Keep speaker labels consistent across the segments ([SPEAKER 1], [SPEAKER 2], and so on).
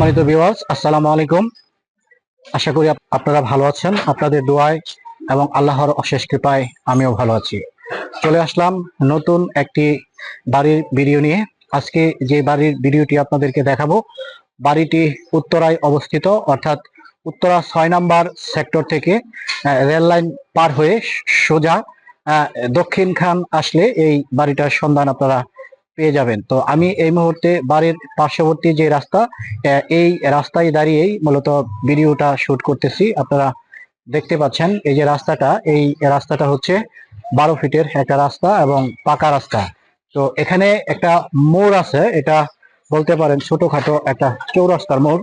[SPEAKER 1] সম্মানিত ভিউয়ার্স আসসালামু আলাইকুম। আশা করি আপনারা ভালো আছেন। আপনাদের দোয়ায় এবং আল্লাহর অশেষ কৃপায় আমিও ভালো আছি। চলে আসলাম নতুন একটি বাড়ির ভিডিও নিয়ে। আজকে যে বাড়ির ভিডিওটি আপনাদেরকে দেখাবো, বাড়িটি উত্তরায় অবস্থিত, অর্থাৎ উত্তরা ছয় নাম্বার সেক্টর থেকে রেল লাইন পার হয়ে সোজা দক্ষিণ খান আসলে এই বাড়িটার সন্ধান আপনারা পেয়ে যাবেন। তো আমি এই মুহূর্তে বাড়ির পার্শ্ববর্তী যে রাস্তা এই রাস্তায় দাঁড়িয়েই মূলত ভিডিওটা শুট করতেছি। আপনারা দেখতে পাচ্ছেন এই যে রাস্তাটা, এই রাস্তাটা হচ্ছে বারো ফিটের একটা রাস্তা এবং পাকা রাস্তা। তো এখানে একটা মোড় আছে, এটা বলতে পারেন ছোটখাটো একটা চৌরাস্তার মোড়।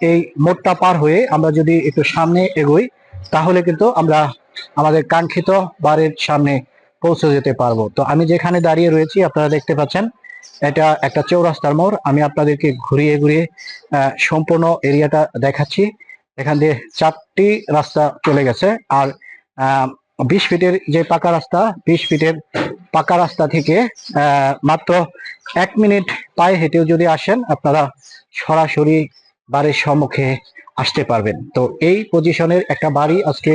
[SPEAKER 1] এই মোড়টা পার হয়ে আমরা যদি একটু সামনে এগোই, তাহলে কিন্তু আমরা আমাদের কাঙ্ক্ষিত বাড়ির সামনে পৌঁছে যেতে পারব। তো আমি যেখানে দাঁড়িয়ে রয়েছি, আপনারা দেখতে পাচ্ছেন, এটা একটা চৌরাস্তার মোড়। আমি আপনাদেরকে ঘুরিয়ে ঘুরিয়ে সম্পূর্ণ এরিয়াটা দেখাচ্ছি। এখান দিয়ে চারটি রাস্তা চলে গেছে। আর বিশ ফিটের যে পাকা রাস্তা, বিশ ফিটের পাকা রাস্তা থেকে মাত্র এক মিনিট পায়ে হেঁটেও যদি আসেন, আপনারা সরাসরি বাড়ির সম্মুখে আসতে পারবেন। তো এই পজিশনের একটা বাড়ি আজকে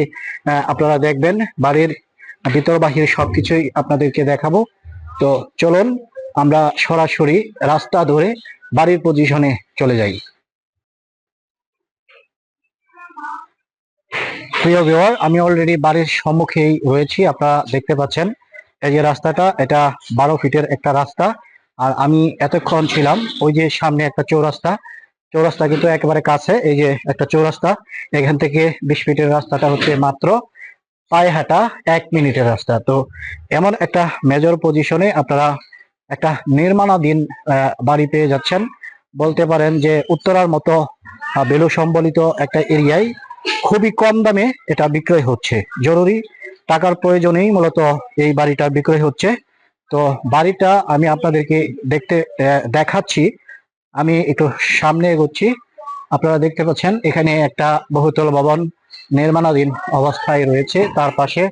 [SPEAKER 1] আপনারা দেখবেন। বাড়ির ভিতর বাহির সবকিছুই আপনাদেরকে দেখাবো। তো চলুন, আমরা সরাসরি রাস্তা ধরে বাড়ির পজিশনে চলে যাই। প্রিয় ভিউয়ার আমি অলরেডি বাড়ির সম্মুখেই রয়েছি, আপনারা দেখতে পাচ্ছেন। এই যে রাস্তাটা, এটা বারো ফিটের একটা রাস্তা। আর আমি এতক্ষণ ছিলাম ওই যে সামনে একটা চৌরাস্তা। চৌরাস্তা কিন্তু একেবারে কাছে, এই যে একটা চৌরাস্তা। এখান থেকে বিশ ফিটের রাস্তাটা হচ্ছে মাত্র। পায়ে হাঁটা এক মিনিটের রাস্তা। তো এমন একটা মেজর পজিশনে আপনারা একটা নির্মাণাধীন বাড়ি পেয়ে যাচ্ছেন। বলতে পারেন যে উত্তরার মতো বেলু সম্বলিত একটা এরিয়ায় খুবই কম দামে এটা বিক্রয় হচ্ছে। জরুরি টাকার প্রয়োজনেই মূলত এই বাড়িটা বিক্রয় হচ্ছে। তো বাড়িটা আমি আপনাদেরকে দেখতে দেখাচ্ছি। আমি একটু সামনে এগোচ্ছি। আপনারা দেখতে পাচ্ছেন, এখানে একটা বহুতল ভবন নির্মাণাধীন অবস্থায় রয়েছে। তার পাশে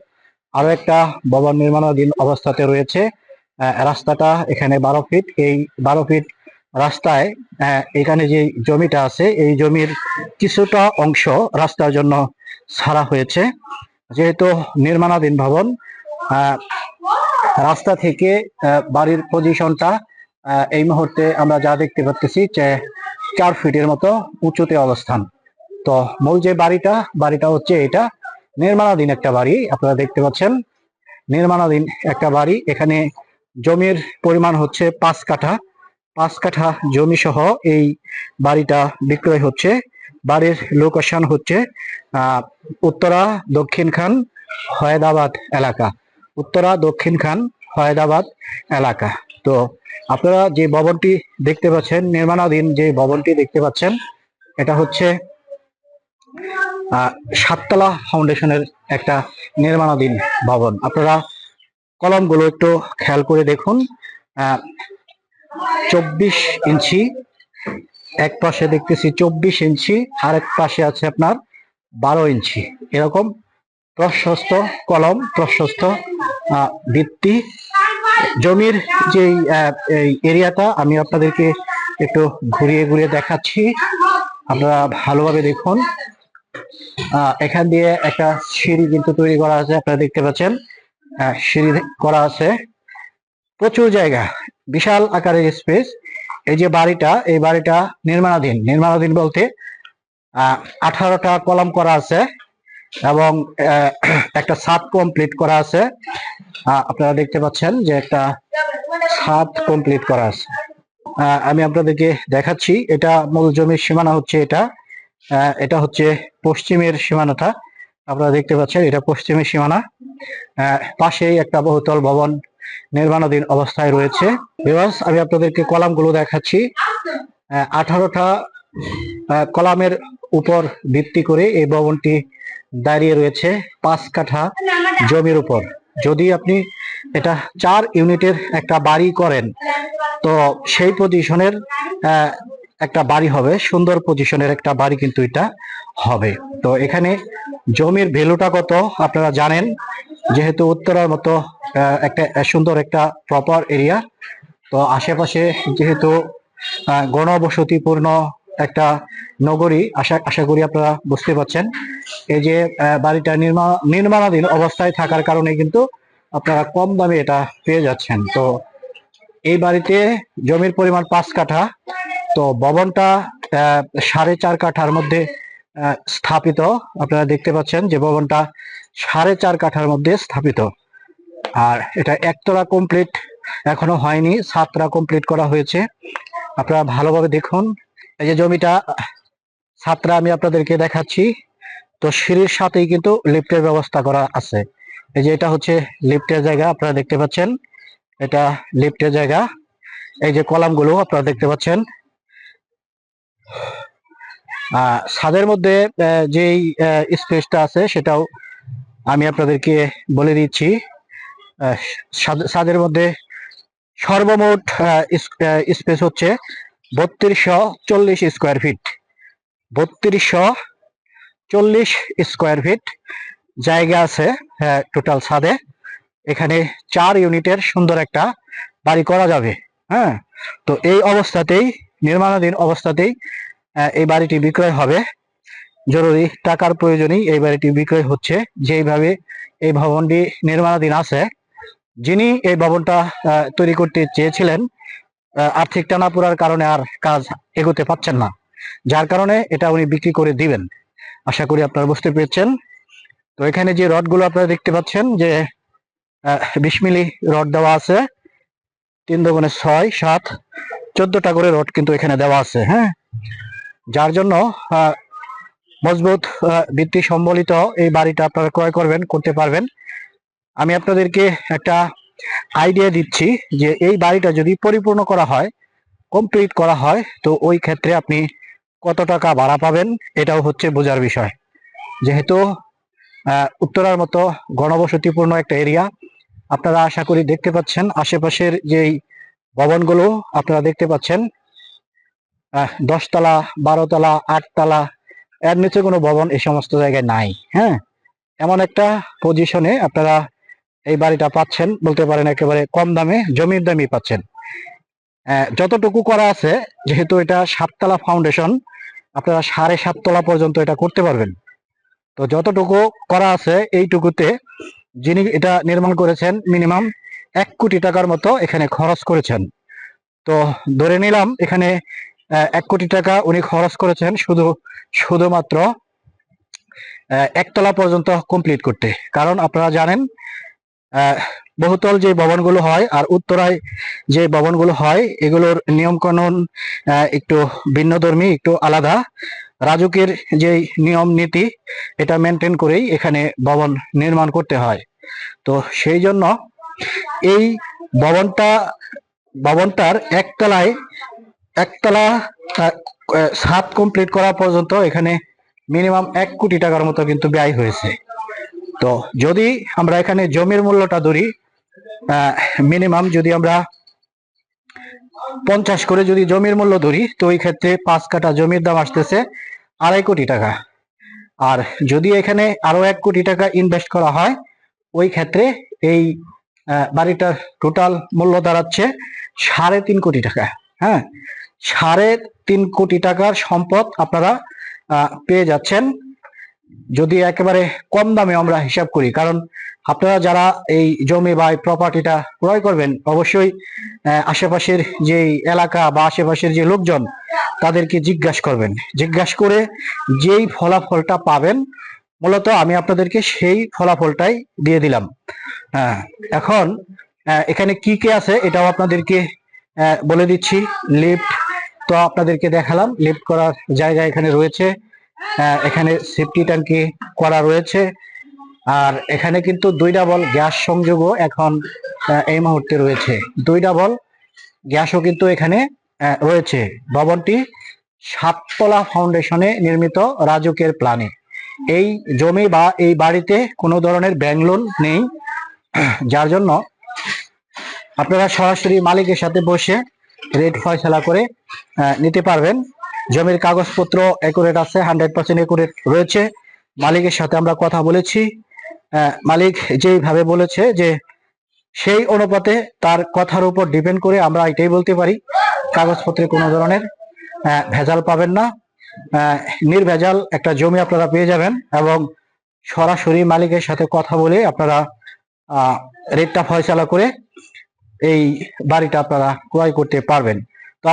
[SPEAKER 1] আরও একটা ভবন নির্মাণাধীন অবস্থাতে রয়েছে। রাস্তাটা এখানে বারো ফিট। এই বারো ফিট রাস্তায় এখানে যে জমিটা আছে, এই জমির কিছুটা অংশ রাস্তার জন্য ছাড়া হয়েছে। যেহেতু নির্মাণাধীন ভবন রাস্তা থেকে বাড়ির পজিশনটা এই মুহূর্তে আমরা যা দেখতে পাচ্ছি যে চার ফিটের মতো উঁচুতে অবস্থান। তো মূল যে বাড়িটা বাড়িটা হচ্ছে এটা। নির্মাণাধীন একটা বাড়ি, আপনারা দেখতে পাচ্ছেন। নির্মাণাধীন একটা বাড়ি। এখানে জমির পরিমাণ হচ্ছে পাঁচ কাঠা। পাঁচ কাঠা জমি সহ এই বাড়িটা বিক্রয় হচ্ছে। বাড়ির লোকেশন হচ্ছে উত্তরা দক্ষিণ খান হয়দাবাদ এলাকা। উত্তরা দক্ষিণ খান হয়দাবাদ এলাকা। তো আপনারা যে ভবনটি দেখতে পাচ্ছেন, নির্মাণাধীন যে ভবনটি দেখতে পাচ্ছেন, এটা হচ্ছে সাততলা ফাউন্ডেশনের একটা নির্মাণাধীন ভবন। আপনারা কলমগুলো একটু খেয়াল করে দেখুন। চব্বিশ ইঞ্চি, এক পাশে দেখতেছি চব্বিশ ইঞ্চি আর এক পাশে আছে আপনার বারো ইঞ্চি। এরকম প্রশস্ত কলম, প্রশস্ত ভিত্তি জমির যে এরিয়াটা, আমি আপনাদেরকে একটু ঘুরিয়ে ঘুরিয়ে দেখাচ্ছি। আপনারা ভালোভাবে দেখুন। এখান দিয়ে একটা সিঁড়ি কিন্তু তৈরি করা আছে, আপনারা দেখতে পাচ্ছেন। সিঁড়ি করা আছে। প্রচুর জায়গা, বিশাল আকারের স্পেস এই যে বাড়িটা, এই বাড়িটা নির্মাণাধীন। নির্মাণাধীন বলতে, আহ, আঠারোটা কলাম করা আছে। এবং একটা ছাদ কমপ্লিট করা আছে। আপনারা দেখতে পাচ্ছেন যে একটা ছাদ কমপ্লিট করা আছে। আমি আপনাদেরকে দেখাচ্ছি, এটা মূল জমির সীমানা হচ্ছে এটা। এটা হচ্ছে পশ্চিমের সীমানাটা। আপনারা দেখতে পাচ্ছেন, এটা পশ্চিমের সীমানা। পাশেই একটা বহুতল ভবন নির্মাণাধীন অবস্থায় রয়েছে। বিবাস আমি আপনাদেরকে কলামগুলো দেখাচ্ছি। আঠারোটা কলামের উপর ভিত্তি করে এই ভবনটি দাঁড়িয়ে রয়েছে পাঁচ কাঠা জমির উপর। যদি আপনি এটা চার ইউনিটের একটা বাড়ি করেন, তো সেই পজিশনের একটা বাড়ি হবে, সুন্দর পজিশনের একটা বাড়ি কিন্তু এটা হবে। তো এখানে জমির ভ্যালুটা কত আপনারা জানেন, যেহেতু উত্তরার মতো একটা, সুন্দর একটা প্রপার এরিয়া তো আশেপাশে যেহেতু গণবসতিপূর্ণ একটা নগরী, আশা আশা করি আপনারা বুঝতে পারছেন। এই যে বাড়িটা নির্মাণ নির্মাণাধীন অবস্থায় থাকার কারণে কিন্তু আপনারা কম দামে এটা পেয়ে যাচ্ছেন। তো এই বাড়িতে জমির পরিমাণ পাঁচ কাঠা। তো ভবনটা সাড়ে চার কাঠার মধ্যে স্থাপিত। আপনারা দেখতে পাচ্ছেন যে ভবনটা সাড়ে চার কাঠার মধ্যে স্থাপিত। আর এটা একতলা কমপ্লিট এখনও হয়নি সাতরা কমপ্লিট করা হয়েছে। আপনারা ভালোভাবে দেখুন। এই যে জমিটা সাতরা আমি আপনাদেরকে দেখাচ্ছি। তো সিঁড়ির সাথেই কিন্তু লিফটের ব্যবস্থা করা আছে। এই যে এটা হচ্ছে লিফটের জায়গা, আপনারা দেখতে পাচ্ছেন। এটা লিফটের জায়গা। এই যে কলামগুলো আপনারা দেখতে পাচ্ছেন। ছাদের মধ্যে যেই স্পেসটা আছে সেটাও আমি আপনাদেরকে বলে দিচ্ছি। ছাদের মধ্যে সর্বমোট স্পেস হচ্ছে বত্রিশশো চল্লিশ স্কোয়ার ফিট বত্রিশশো চল্লিশ স্কোয়ার ফিট জায়গা আছে টোটাল ছাদে। এখানে চার ইউনিটের সুন্দর একটা বাড়ি করা যাবে হ্যাঁ। তো এই অবস্থাতেই, নির্মাণাধীন অবস্থাতেই এই বাড়িটি বিক্রয় হবে। জরুরি টাকার প্রয়োজনেই এই বাড়িটি বিক্রয় হচ্ছে। যেইভাবে এই ভবনটি নির্মাণাধীন আছে, যিনি এই ভবনটা তৈরি করতে চেয়েছিলেন আর্থিক টানাপোড়ার কারণে আর কাজ এগোতে পারছেন না। যার কারণে এটা উনি বিক্রি করে দিবেন। আশা করি আপনারা বুঝতে পেরেছেন। তো এখানে যে রডগুলো আপনারা দেখতে পাচ্ছেন যে বিশ মিলি রড দেওয়া আছে। তিন দোকানে ছয়, সাত, চোদ্দটা করে রড কিন্তু এখানে দেওয়া আছে হ্যাঁ? যার জন্য মজবুত ভিত্তি সম্বলিত এই বাড়িটা আপনারা ক্রয় করবেন, করতে পারবেন। আমি আপনাদেরকে একটা আইডিয়া দিচ্ছি যে এই বাড়িটা যদি পরিপূর্ণ করা হয় কমপ্লিট করা হয়, তো ওই ক্ষেত্রে আপনি কত টাকা ভাড়া পাবেন এটাও হচ্ছে বোঝার বিষয়। যেহেতু উত্তরার মতো গণবসতিপূর্ণ একটা এরিয়া আপনারা আশা করি দেখতে পাচ্ছেন, আশেপাশের যেই ভবনগুলো আপনারা দেখতে পাচ্ছেন দশতলা, বারোতলা, আটতলা, এর নিচে কোনো ভবন এই সমস্ত জায়গায় নাই হ্যাঁ? এমন একটা পজিশনে আপনারা এই বাড়িটা পাচ্ছেন, বলতে পারেন একেবারে কম দামে, জমির দামই পাচ্ছেন। যতটুকু করা আছে, যেহেতু এটা সাততলা ফাউন্ডেশন আপনারা সাড়ে সাততলা পর্যন্ত এটা করতে পারবেন। তো যতটুকু করা আছে, এইটুকুতে যিনি এটা নির্মাণ করেছেন মিনিমাম এক কোটি টাকার মতো এখানে খরচ করেছেন। তো ধরে নিলাম, এখানে এক কোটি টাকা উনি খরচ করেছেন শুধু, শুধুমাত্র একতলা পর্যন্ত কমপ্লিট করতে। কারণ আপনারা জানেন বহুতল যে ভবনগুলো হয় আর উত্তরায় যে ভবনগুলো হয় এগুলোর নিয়ম কানুন আহ, একটু ভিন্নধর্মী একটু আলাদা। রাজুকের যে নিয়ম নীতি এটা মেনটেন করেই এখানে ভবন নির্মাণ করতে হয়। তো সেই জন্য এই ভবনটা ভবনটার একতলায় একতলা ছাদ কমপ্লিট করা পর্যন্ত এখানে মিনিমাম এক কোটি টাকার মতো কিন্তু ব্যয় হয়েছে। তো যদি আমরা এখানে জমির মূল্যটা ধরি মিনিমাম যদি আমরা পঞ্চাশ করে যদি জমির মূল্য ধরি, তো ওই ক্ষেত্রে পাঁচ কাঠা জমির দাম আসতেছে আড়াই কোটি টাকা। আর যদি এখানে আরও এক কোটি টাকা ইনভেস্ট করা হয়, ওই ক্ষেত্রে এই বাড়িটার টোটাল মূল্য দাঁড়াচ্ছে সাড়ে তিন কোটি টাকা হ্যাঁ? সাড়ে তিন কোটি টাকার সম্পদ আপনারা পেয়ে যাচ্ছেন। যদি একেবারে কম দামে আমরা হিসাব করি, কারণ আপনারা যারা এই জমি বা প্রপার্টিটা ক্রয় করবেন, অবশ্যই আশেপাশের যে এলাকা বা আশেপাশের যে লোকজন, তাদেরকে জিজ্ঞাসা করবেন। জিজ্ঞাসা করে যেই ফলাফলটা পাবেন, মূলত আমি আপনাদেরকে সেই ফলাফলটাই দিয়ে দিলাম। হ্যাঁ এখন এখানে কি কি আছে এটাও আপনাদেরকে বলে দিচ্ছি। লিফট তো আপনাদেরকে দেখালাম। লিফট করার জায়গা এখানে রয়েছে। এখানে সেফটি ট্যাঙ্কি করা রয়েছে। আর এখানে কিন্তু দুই ডাবল গ্যাস সংযোগও এখন এই মুহূর্তে রয়েছে। দুই ডাবল গ্যাসও কিন্তু এখানে রয়েছে। ভবনটি সাততলা ফাউন্ডেশনে নির্মিত রাজুকের প্ল্যানে এই জমি বা এই বাড়িতে কোনো ধরনের ব্যাংক লোন নেই। যার জন্য আপনারা সরাসরি মালিকের সাথে বসে রেট ফয়সলা করে নিতে পারবেন। জমির কাগজপত্র একুরেট আছে হান্ড্রেড পার্সেন্ট একুরেট রয়েছে। মালিকের সাথে আমরা কথা বলেছি। মালিক যেইভাবে বলেছে যে সেই অনুপাতে তার কথার উপর ডিপেন্ড করে আমরা এটাই বলতে পারি, কাগজপত্রে কোনো ধরনের ভেজাল পাবেন না। নির্ভেজাল একটা জমি আপনারা পেয়ে যাবেন এবং সরাসরি মালিকের সাথে কথা বলে আপনারা রেটটা ফয়সালা করে এই বাড়িটা আপনারা ক্রয় করতে পারবেন।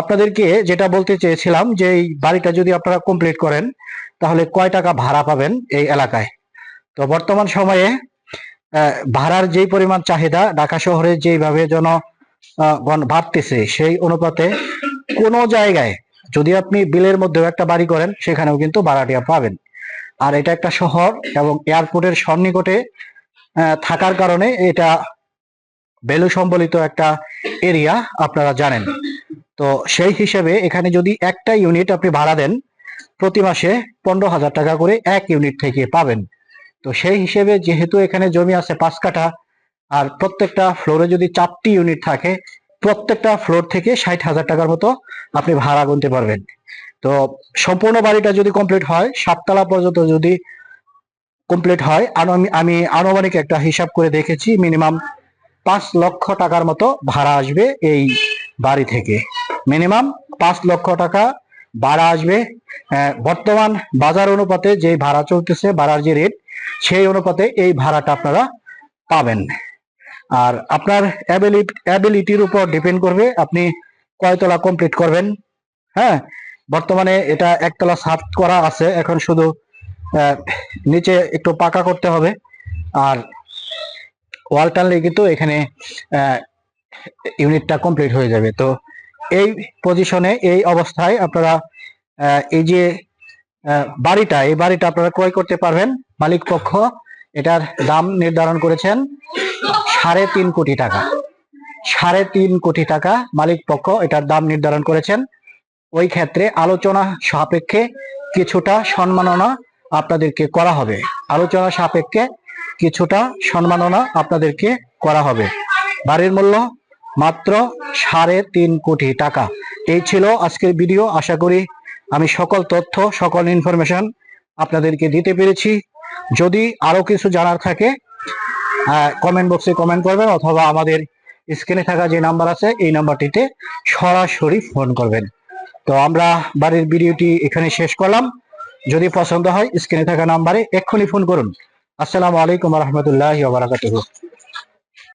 [SPEAKER 1] আপনাদেরকে যেটা বলতে চেয়েছিলাম যে এই বাড়িটা যদি আপনারা কমপ্লিট করেন, তাহলে কয় টাকা ভাড়া পাবেন এই এলাকায়? তো বর্তমান সময়ে ভাড়ার যেই পরিমাণ চাহিদা ঢাকা শহরে যেইভাবে জন বাড়তেছে, সেই অনুপাতে কোনো জায়গায় যদি আপনি বিলের মধ্যেও একটা বাড়ি করেন, সেখানেও কিন্তু ভাড়াটিয়া পাবেন। আর এটা একটা শহর এবং এয়ারপোর্টের সন্নিকটে থাকার কারণে এটা ভ্যালু সম্বলিত একটা এরিয়া আপনারা জানেন। তো সেই হিসেবে এখানে যদি একটা ইউনিট আপনি ভাড়া দেন, প্রতি মাসে পনেরো হাজার টাকা করে এক ইউনিট থেকে পাবেন। তো সেই হিসেবে যেহেতু এখানে জমি আছে পাঁচ কাঠা, আর প্রত্যেকটা ফ্লোরে যদি চারটি ইউনিট থাকে, প্রত্যেকটা ফ্লোর থেকে ষাট হাজার টাকার মতো আপনি ভাড়া গুনতে পারবেন। তো সম্পূর্ণ বাড়িটা যদি কমপ্লিট হয়, সাততলা পর্যন্ত যদি কমপ্লিট হয় আমি আনুমানিক একটা হিসাব করে দেখেছি মিনিমাম পাঁচ লক্ষ টাকার মতো ভাড়া আসবে এই বাড়ি থেকে। মিনিমাম পাঁচ লক্ষ টাকা ভাড়া আসবে। বর্তমান বাজার অনুপাতে যে ভাড়া চলতেছে, ভাড়ার যে রেট সেই অনুপাতে এই ভাড়াটা আপনারা পাবেন। আর আপনার অ্যাবিলিটির উপর ডিপেন্ড করবে, আপনি কয়তলা কমপ্লিট করবেন। হ্যাঁ বর্তমানে এটা একতলা সাফ করা আছে, এখন শুধু নিচে একটু পাকা করতে হবে। আর ওয়াল টানলে কিন্তু এখানে ইউনিটটা কমপ্লিট হয়ে যাবে। তো এই পজিশনে এই অবস্থায় আপনারা এই যে বাড়িটা, এই বাড়িটা আপনারা ক্রয় করতে পারবেন। মালিক পক্ষ এটার দাম নির্ধারণ করেছেন সাড়ে তিন কোটি টাকা। সাড়ে তিন কোটি টাকা মালিক পক্ষ এটার দাম নির্ধারণ করেছেন। ওই ক্ষেত্রে আলোচনা সাপেক্ষে কিছুটা সম্মাননা আপনাদেরকে করা হবে। আলোচনা সাপেক্ষে কিছুটা সম্মাননা আপনাদেরকে করা হবে। বাড়ির মূল্য মাত্র সাড়ে তিন কোটি টাকা। এই ছিল আজকের ভিডিও। আশা করি আমি সকল তথ্য, সকল ইনফরমেশন আপনাদেরকে দিতে পেরেছি। যদি আরও কিছু জানার থাকে কমেন্ট বক্সে কমেন্ট করবেন অথবা আমাদের স্ক্রিনে থাকা যে নাম্বার আছে, এই নাম্বারটিতে সরাসরি ফোন করবেন। তো আমরা বাড়ির ভিডিওটি এখানে শেষ করলাম। যদি পছন্দ হয় স্ক্রিনে থাকা নাম্বারে এক্ষুনি ফোন করুন। আসসালামু আলাইকুম রহমতুল্লাহ বারাকাতুহু।